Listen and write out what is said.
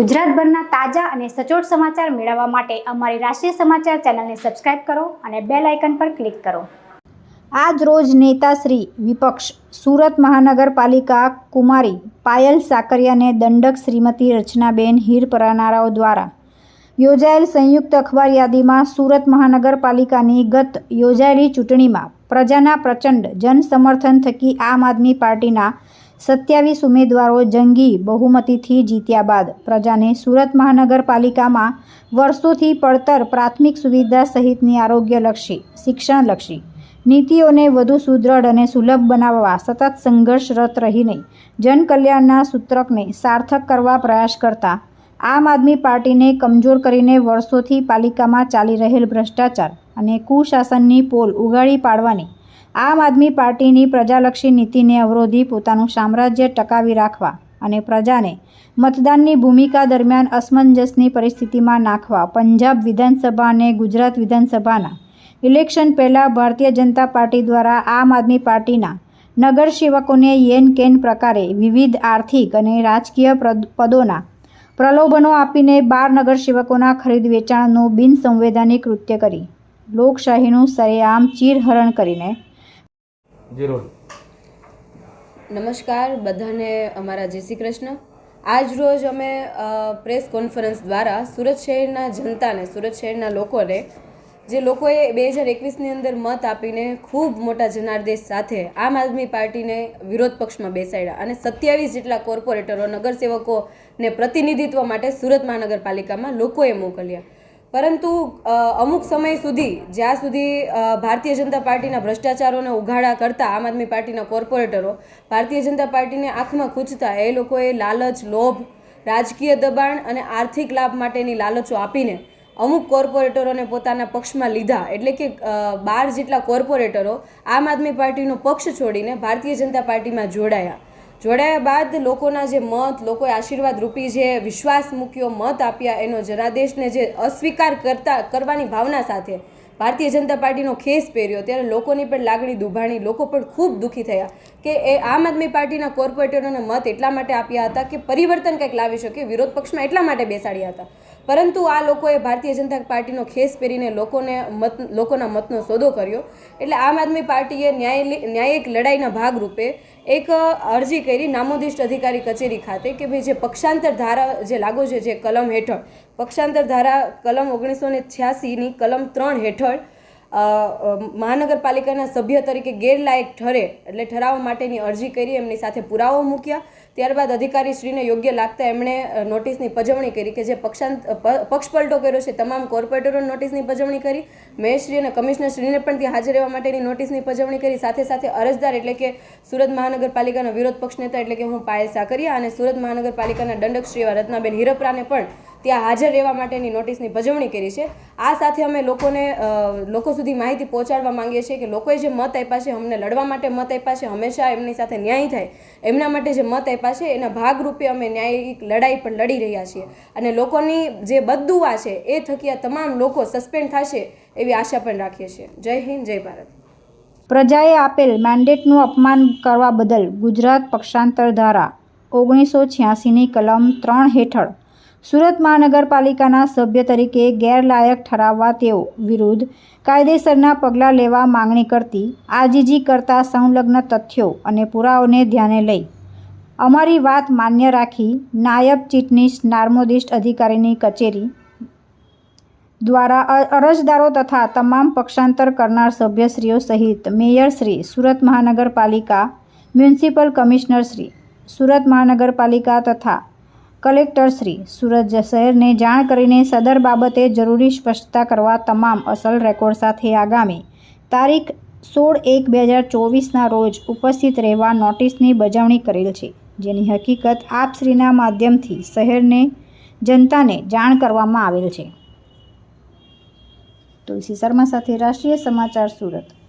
ગુજરાતભરના તાજા અને સચોટ સમાચાર મેળવવા માટે અમારી રાષ્ટ્રીય સમાચાર ચેનલને સબસ્ક્રાઇબ કરો અને બેલ આઇકન પર ક્લિક કરો. આજ રોજ નેતાશ્રી વિપક્ષ, સુરત મહાનગરપાલિકા કુમારી પાયલ સાકરિયાને દંડક શ્રીમતી રચનાબેન હીર પરનારાઓ દ્વારા યોજાયેલ સંયુક્ત અખબાર યાદીમાં સુરત મહાનગરપાલિકાની ગત યોજાયેલી ચૂંટણીમાં પ્રજાના પ્રચંડ જનસમર્થન થકી આમ આદમી પાર્ટીના સત્યાવીસ ઉમેદવારો જંગી બહુમતીથી જીત્યા બાદ પ્રજાને સુરત મહાનગરપાલિકામાં વર્ષોથી પડતર પ્રાથમિક સુવિધા સહિતની આરોગ્યલક્ષી, શિક્ષણલક્ષી નીતિઓને વધુ સુદૃઢ અને સુલભ બનાવવા સતત સંઘર્ષરત રહીને જનકલ્યાણના સૂત્રકને સાર્થક કરવા પ્રયાસ કરતા આમ આદમી પાર્ટીને કમજોર કરીને વર્ષોથી પાલિકામાં ચાલી રહેલ ભ્રષ્ટાચાર અને કુશાસનની પોલ ઉગાડી પાડવાની આમ આદમી પાર્ટીની પ્રજાલક્ષી નીતિને અવરોધી પોતાનું સામ્રાજ્ય ટકાવી રાખવા અને પ્રજાને મતદાનની ભૂમિકા દરમિયાન અસમંજસની પરિસ્થિતિમાં નાખવા પંજાબ વિધાનસભા અને ગુજરાત વિધાનસભાના ઇલેક્શન પહેલાં ભારતીય જનતા પાર્ટી દ્વારા આમ આદમી પાર્ટીના નગરસેવકોને યેન કેન પ્રકારે વિવિધ આર્થિક અને રાજકીય પદોના પ્રલોભનો આપીને બાર નગરસેવકોના ખરીદ વેચાણનું બિનસંવૈધાનિક કૃત્ય કરી લોકશાહીનું સરેઆમ ચીરહરણ કરીને જીરો નમસ્કાર, બધાને અમારા જય શ્રી કૃષ્ણ. આજ રોજ અમે પ્રેસ કોન્ફરન્સ દ્વારા સુરત શહેરના જનતાને, સુરત શહેરના લોકોને, જે લોકોએ બે હજાર એકવીસની અંદર મત આપીને ખૂબ મોટા જનાદેશ સાથે આમ આદમી પાર્ટીને વિરોધ પક્ષમાં બેસાડ્યા અને સત્યાવીસ જેટલા કોર્પોરેટરો નગરસેવકોને પ્રતિનિધિત્વ માટે સુરત મહાનગરપાલિકામાં લોકોએ મોકલ્યા. પરંતુ અમુક સમય સુધી, જ્યાં સુધી ભારતીય જનતા પાર્ટીના ભ્રષ્ટાચારોને ઉઘાડા કરતા આમ આદમી પાર્ટીના કોર્પોરેટરો ભારતીય જનતા પાર્ટીને આંખમાં ખૂંચતા, એ લોકોએ લાલચ, લોભ, રાજકીય દબાણ અને આર્થિક લાભ માટેની લાલચો આપીને અમુક કોર્પોરેટરોને પોતાના પક્ષમાં લીધા. એટલે કે બાર જેટલા કોર્પોરેટરો આમ આદમી પાર્ટીનો પક્ષ છોડીને ભારતીય જનતા પાર્ટીમાં જોડાયા. જોડાયા બાદ લોકોના જે મત, લોકોએ આશીર્વાદ રૂપી જે વિશ્વાસ મૂક્યો, મત આપ્યા, એનો જનાદેશને જે અસ્વીકાર કરતા, કરવાની ભાવના સાથે ભારતીય જનતા પાર્ટીનો ખેસ પહેર્યો. ત્યારે લોકોની પણ લાગણી દુભાણી, લોકો પણ ખૂબ દુઃખી થયા કે એ આમ આદમી પાર્ટીના કોર્પોરેટરોને મત એટલા માટે આપ્યા હતા કે પરિવર્તન કંઈક લાવી શકે, વિરોધ પક્ષમાં એટલા માટે બેસાડ્યા હતા. પરંતુ આ લોકોએ ભારતીય જનતા પાર્ટીનો ખેસ પહેરીને લોકોને મત, લોકોના મતનો સોદો કર્યો. એટલે આમ આદમી પાર્ટીએ ન્યાય ન્યાયિક લડાઈના ભાગરૂપે એક અરજી કરી નામોદિષ્ટ અધિકારી કચેરી ખાતે કે ભાઈ જે પક્ષાંતર ધારા, જે લાગુ છે જે કલમ હેઠળ, પક્ષાંતર ધારા કલમ ઓગણીસો ને કલમ ત્રણ હેઠળ મહાનગરપાલિકાના સભ્ય તરીકે ગેરલાયક ઠરે એટલે ઠરાવવા માટેની અરજી કરી એમની સાથે પુરાવો મૂક્યા. ત્યારબાદ અધિકારીશ્રીને યોગ્ય લાગતા એમણે નોટિસની પજવણી કરી કે જે પક્ષાંત પક્ષપલટો કર્યો છે તમામ કોર્પોરેટરો નોટિસની પજવણી કરી. મેયરશ્રી અને કમિશનરશ્રીને પણ ત્યાં હાજર રહેવા માટેની નોટિસની પજવણી કરી. સાથે સાથે અરજદાર એટલે કે સુરત મહાનગરપાલિકાના વિરોધ પક્ષ નેતા એટલે કે હું પાયલ સાકરિયા અને સુરત મહાનગરપાલિકાના દંડક શ્રી એવા રત્નાબેન હિરપરાને પણ ત્યાં હાજર રહેવા માટેની નોટિસની ભજવણી કરી છે. આ સાથે અમે લોકોને લોકો સુધી માહિતી પહોંચાડવા માંગીએ છીએ કે લોકોએ જે મત આપ્યા છે, અમને લડવા માટે મત આપ્યા છે, હંમેશા એમની સાથે ન્યાય થાય. એમના માટે જે મત આપ્યા છે, એના ભાગરૂપે અમે ન્યાયિક લડાઈ પણ લડી રહ્યા છીએ. અને લોકોની જે બદદુઆ છે, એ થકી તમામ લોકો સસ્પેન્ડ થશે એવી આશા પણ રાખીએ છીએ. જય હિન્દ, જય ભારત. પ્રજાએ આપેલ મેન્ડેટનું અપમાન કરવા બદલ ગુજરાત પક્ષાંતર ધારા ઓગણીસો છ્યાસીની કલમ ત્રણ હેઠળ સુરત મહાનગરપાલિકાના સભ્ય તરીકે ગેરલાયક ઠરાવવા તેઓ વિરુદ્ધ કાયદેસરના પગલાં લેવા માંગણી કરતી આજીજી કરતા સંલગ્ન તથ્યો અને પુરાવાઓને ધ્યાને લઈ અમારી વાત માન્ય રાખી નાયબ ચીટનીશ નાર્મોદિષ્ટ અધિકારીની કચેરી દ્વારા અરજદારો તથા તમામ પક્ષાંતર કરનાર સભ્યશ્રીઓ સહિત મેયરશ્રી સુરત મહાનગરપાલિકા, મ્યુનિસિપલ કમિશનરશ્રી સુરત મહાનગરપાલિકા તથા કલેક્ટરશ્રી, સુરત શહેરને જાણ કરીને સદર બાબતે જરૂરી સ્પષ્ટતા કરવા તમામ અસલ રેકોર્ડ સાથે આગામી તારીખ સોળ એક બે હજાર ચોવીસના રોજ ઉપસ્થિત રહેવા નોટિસની બજાવણી કરેલ છે. જેની હકીકત આપશ્રીના માધ્યમથી શહેરને, જનતાને જાણ કરવામાં આવેલ છે. તુલસી શર્મા સાથે રાષ્ટ્રીય સમાચાર સુરત.